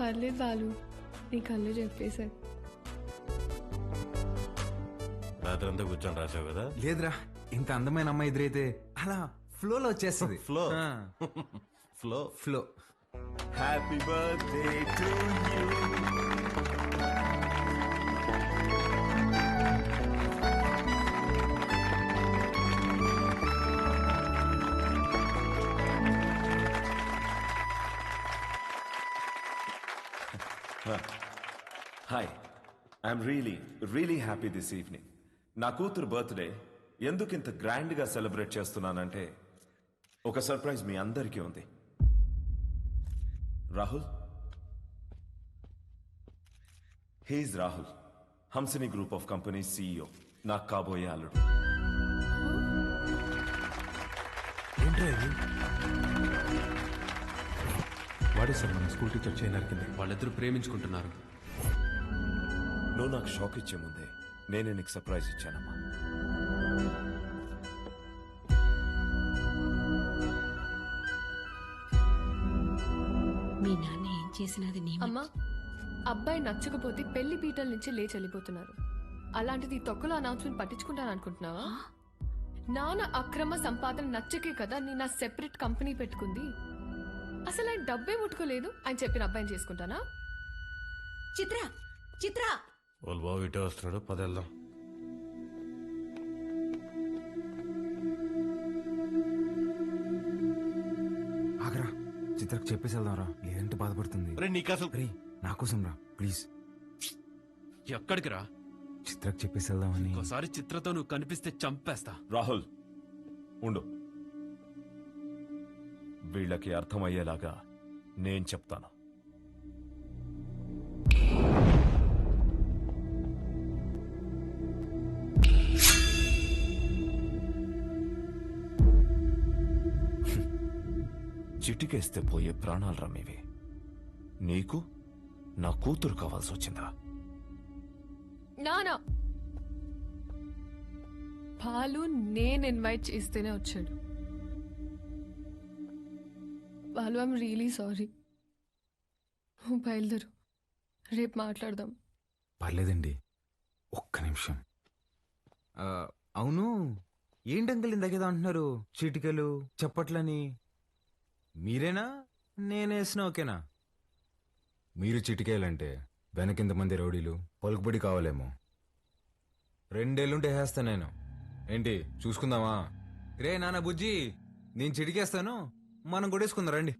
పర్లేదు బాలు నీ కళ్ళు చెప్పేశారు. రాత్రి అంతా కూర్చొని రాసావు కదా? లేదురా ఇంత అందమైన అమ్మాయి ఎదురైతే అలా ఫ్లోలో వచ్చేస్తుంది. ఆ, flow? Flow. Happy birthday to you I'm really really happy this evening నా కూతురు బర్త్డే ఎందుకు ఇంత గ్రాండ్గా సెలబ్రేట్ చేస్తున్నానంటే ఒక సర్ప్రైజ్ మీ అందరికీ ఉంది. Rahul? He's Rahul Hamsini group of company CEO నాకు కాబోయే అల్లుడు. వాడే సార్ మన స్కూల్ టీచర్ చేయనర్ కింద. వాళ్ళిద్దరూ ప్రేమించుకుంటున్నారు. నువ్వు నాకు షాక్ ఇచ్చే ముందే నేనే నీకు సర్ప్రైజ్ ఇచ్చానమ్మా. మీ నాన్న ఏం చేసినది నీ అమ్మా అబ్బాయి నచ్చకపోతే పెళ్ళి పీటల నుంచి లేచి వెళ్ళిపోతున్నారు. అలాంటిది ఈ తొక్కలో అనౌన్స్మెంట్ పట్టించుకుంటాను అనుకుంటున్నావా? నాన్న అక్రమ సంపాదన నచ్చకే కదా నేను నా సెపరేట్ కంపెనీ పెట్టుకుంది. అసలు ఆయన డబ్బే ముట్టుకోలేదు ఆయన చెప్పిన అబ్బాయిని చేసుకుంటానా? చిత్ర చిత్ర! వాళ్ళ బాబు ఇటే వస్తున్నాడు. పదెళ్దాం ఆగరా. చిత్రకు చెప్పేసి వెళ్దాంరా లేదంటే బాధపడుతుంది. రే నీకు అసలు రే నా కోసం రా ప్లీజ్. ఎక్కడికి రా? చిత్రకు చెప్పేసి వెళ్దామని ఒకసారి చిత్రతో నువ్వు కనిపిస్తే చంపేస్తా. రాహుల్ ఉండు. వీళ్ళకి అర్థమయ్యేలాగా నేను చెప్తాను. చిటికేస్తే పోయే ప్రాణాలు రమ్మేవి నీకు నా కూతురు కావాల్సి వచ్చిందా నానా! బాలు నేను ఇన్వైట్ చేస్తేనే వచ్చాడు. బాలు ఐమ్ రియలీ సారీ బయలుదేరు. రేపు మాట్లాడదాం. పర్లేదండి. ఒక్క నిమిషం. ఆ, అవును. ఏంటి అంకుల్ ఇందాకేదో అంటున్నారు? చీటికలు చప్పట్లని? మీరేనా? నేనేసిన ఓకేనా? మీరు చిటికేయాలంటే వెనకింతమంది రౌడీలు పలుకుబడి కావాలేమో. రెండేళ్ళుంటే వేస్తాను నేను. ఏంటి చూసుకుందామా? రే నాన్న బుజ్జి నేను చిటికేస్తాను. మనం కొట్టేసుకుందాం రండి.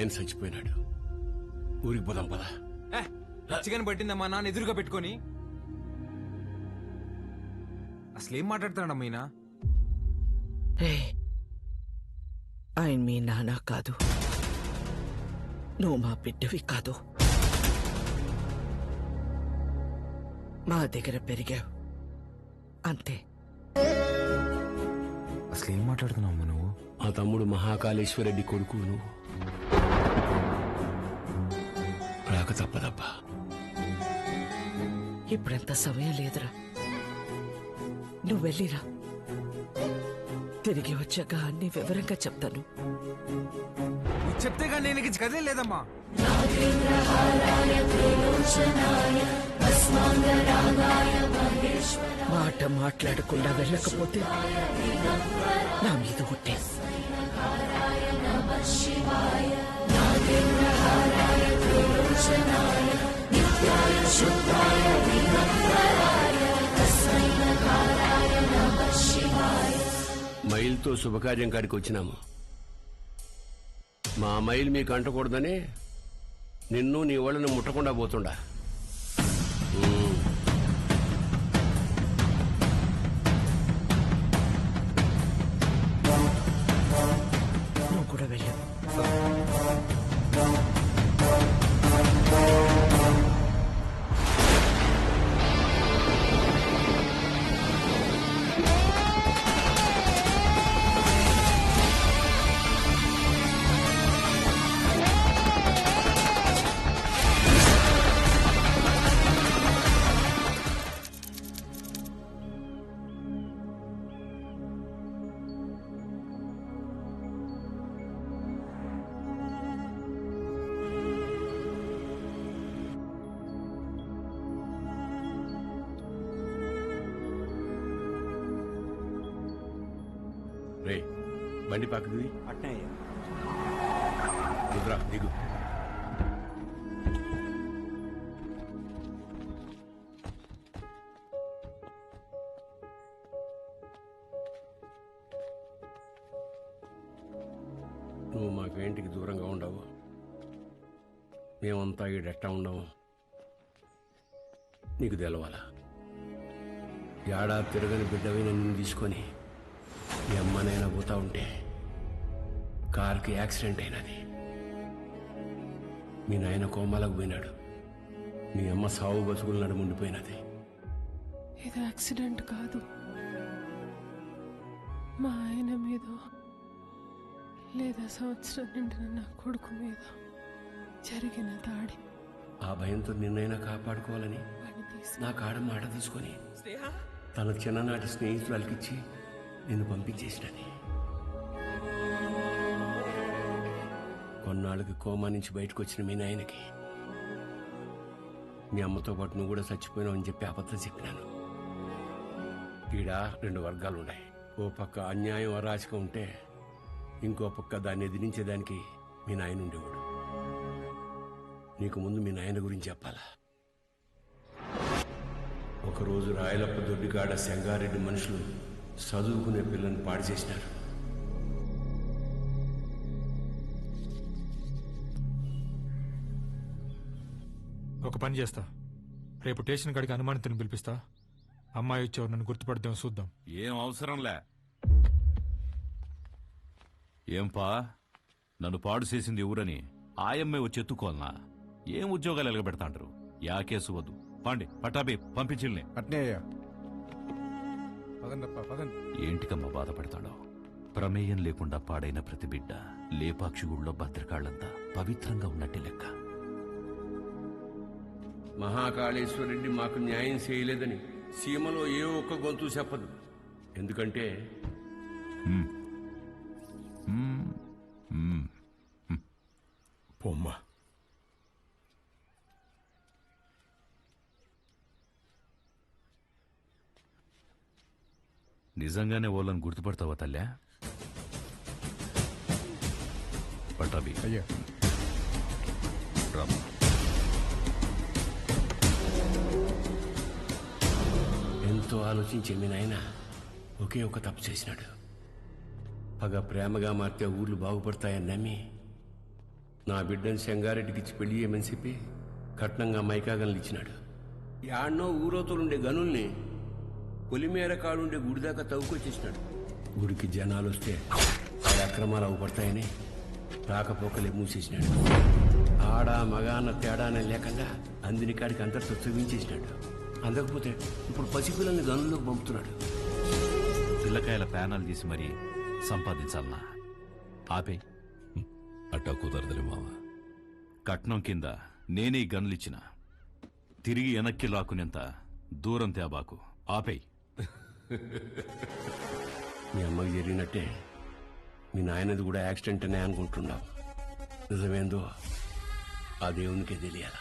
నాయన చచ్చిపోయినాడు. ఊరికి పోదాం పదా. ఏ, రచ్చిగాని పట్టిందమ్మా నాన్న ఎదురుగా పెట్టుకొని. అసలేం మాట్లాడుతున్నాడమ్మా ఈయన? రే ఆయన మీ నాన్న కాదు. నువ్వు మా బిడ్డవి కాదు. మా దగ్గర పెరిగావు. అంతే. అసలేం మాట్లాడుతున్నావు నువ్వు? మా తమ్ముడు మహాకాళేశ్వరరెడ్డి కొడుకు నువ్వు. రాక తప్పదబ్బా. ఇప్పుడంత సమయం లేదురా. నువ్వు వెళ్ళిరా తిరిగి వచ్చాక అన్ని వివరంగా చెప్తాను. చెప్తే కానీ నేను ఇక కదే లేదమ్మా. మాట మాట్లాడకుండా వెళ్ళకపోతే నా మీద ఒట్టే. మైల్తో శుభకార్యం కాడికి వచ్చినాము. మా మైల్ మీకు అంటకూడదని నిన్ను నీ వాళ్ళని ముట్టకుండా పోతుండా. నువ్వు కూడా వెళ్ళు రే బండి పక్కది దిగురా దిగు. నువ్వు మాకు ఇంటికి దూరంగా ఉండవు. మేమంతా ఈడెట్టా ఉండవు నీకు తెలవాలా? ఏడా తిరగని బిడ్డవి నిన్ను తీసుకొని మీ అమ్మనైనా పోతా ఉంటే కార్కి యాక్సిడెంట్ అయినది. మీ నాయన కోమాలకు పోయినాడు. మీ అమ్మ సావు బతుకులు నడుముండిపోయినది ఇది యాక్సిడెంట్ కాదు. మా ఆయన మీద లేదా సంవత్సరం నిండిన నా కొడుకు మీద జరిగిన దాడి. ఆ భయంతో నిన్నైనా కాపాడుకోవాలని నా కాడ మాట తీసుకొని తన చిన్ననాటి స్నేహితురాలకిచ్చి నిన్ను పంపించేసినది. కొన్నాళ్ళకి కోమా నుంచి బయటకు వచ్చిన మీ నాయనకి మీ అమ్మతో పాటు నువ్వు కూడా చచ్చిపోయినావు అని చెప్పి అబద్ధం చెప్పినాను. ఈడ రెండు వర్గాలు ఉన్నాయి ఓ పక్క అన్యాయం అరాచకం ఉంటే ఇంకో పక్క దాన్ని ఎదిరించేదానికి మీ నాయన ఉండేవాడు. నీకు ముందు మీ నాయన గురించి చెప్పాలా? ఒకరోజు రాయలప్ప దొడ్డికాడ సెంగారెడ్డి మనుషులు చదువుకునే పిల్లని పాడు చేసినారు. ఒక పని చేస్తా. రేపు స్టేషన్ కాడికి అనుమానితుని పిలిపిస్తా. అమ్మాయి వచ్చావు నన్ను గుర్తుపడదాం చూద్దాం. ఏం అవసరంలే. ఏంపా? నన్ను పాడు చేసింది ఎవరని? ఆయమ్మే వచ్చి ఎత్తుకోవాలనా? ఏం ఉద్యోగాలు ఎలగబెడతాంటారు యా కేసు వద్దు. పాండి పట్టాబి పంపించిల్ని. అట్నే అయ్యా. పదండప్ప పదండి ఏంటికమ్మా బాధపడతాడో? ప్రమేయం లేకుండా పాడైన ప్రతి బిడ్డ లేపాక్షి గుళ్ళో భద్రకాళ్ళంతా పవిత్రంగా ఉన్నట్టే లెక్క. మహాకాళేశ్వరరెడ్డి మాకు న్యాయం చేయలేదని సీమలో ఏ ఒక్క గొంతు చెప్పదు. ఎందుకంటే నిజంగానే వాళ్ళని గుర్తుపడతావా తల్లా? అయ్యా. రామ్మా ఎంతో ఆలోచించే మీ నాయన ఒకే ఒక తప్పు చేసినాడు. పగ ప్రేమగా మారితే ఊర్లు బాగుపడతాయని నమ్మి నా బిడ్డను సెంగారెడ్డికి ఇచ్చి పెళ్ళి చేయమని చెప్పి కట్నంగా మైకాగన్లు ఇచ్చినాడు. యాడ్నో ఊరోతోలుండే గనుల్ని పొలిమేర కాడుండే గుడి దాకా తవ్వుకొచ్చేసినాడు. గుడికి జనాలు వస్తే అక్రమాలు అవుపడతాయని రాకపోకలే మూసేసినాడు. ఆడ మగ అన్న తేడానే లేకుండా అందిని కాడికి అంతటితో చూపించేసినాడు అందకపోతే ఇప్పుడు పసిపిల్లల్ని గనుల్లోకి పంపుతున్నాడు. పిల్లకాయల ప్యానాలు తీసి మరీ సంపాదించాలనా? ఆపే. అట్టా కుదరదులే మావ కట్నం కింద నేనే గన్లిచ్చిన. తిరిగి వెనక్కి లాక్కునేంత దూరం తేబాకు. ఆపేయ్. మీ అమ్మకి జరిగినట్టే మీ నాయనది కూడా యాక్సిడెంట్ అనే అనుకుంటున్నావు. నిజమేందో ఆ దేవునికే తెలియాలా?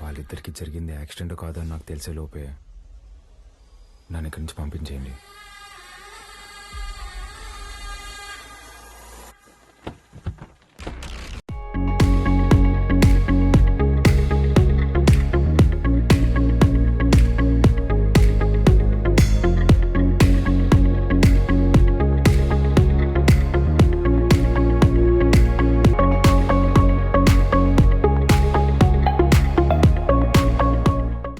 వాళ్ళిద్దరికి జరిగింది యాక్సిడెంట్ కాదని నాకు తెలిసే లోపే నన్ను ఇక్కడి నుంచి పంపించేయండి.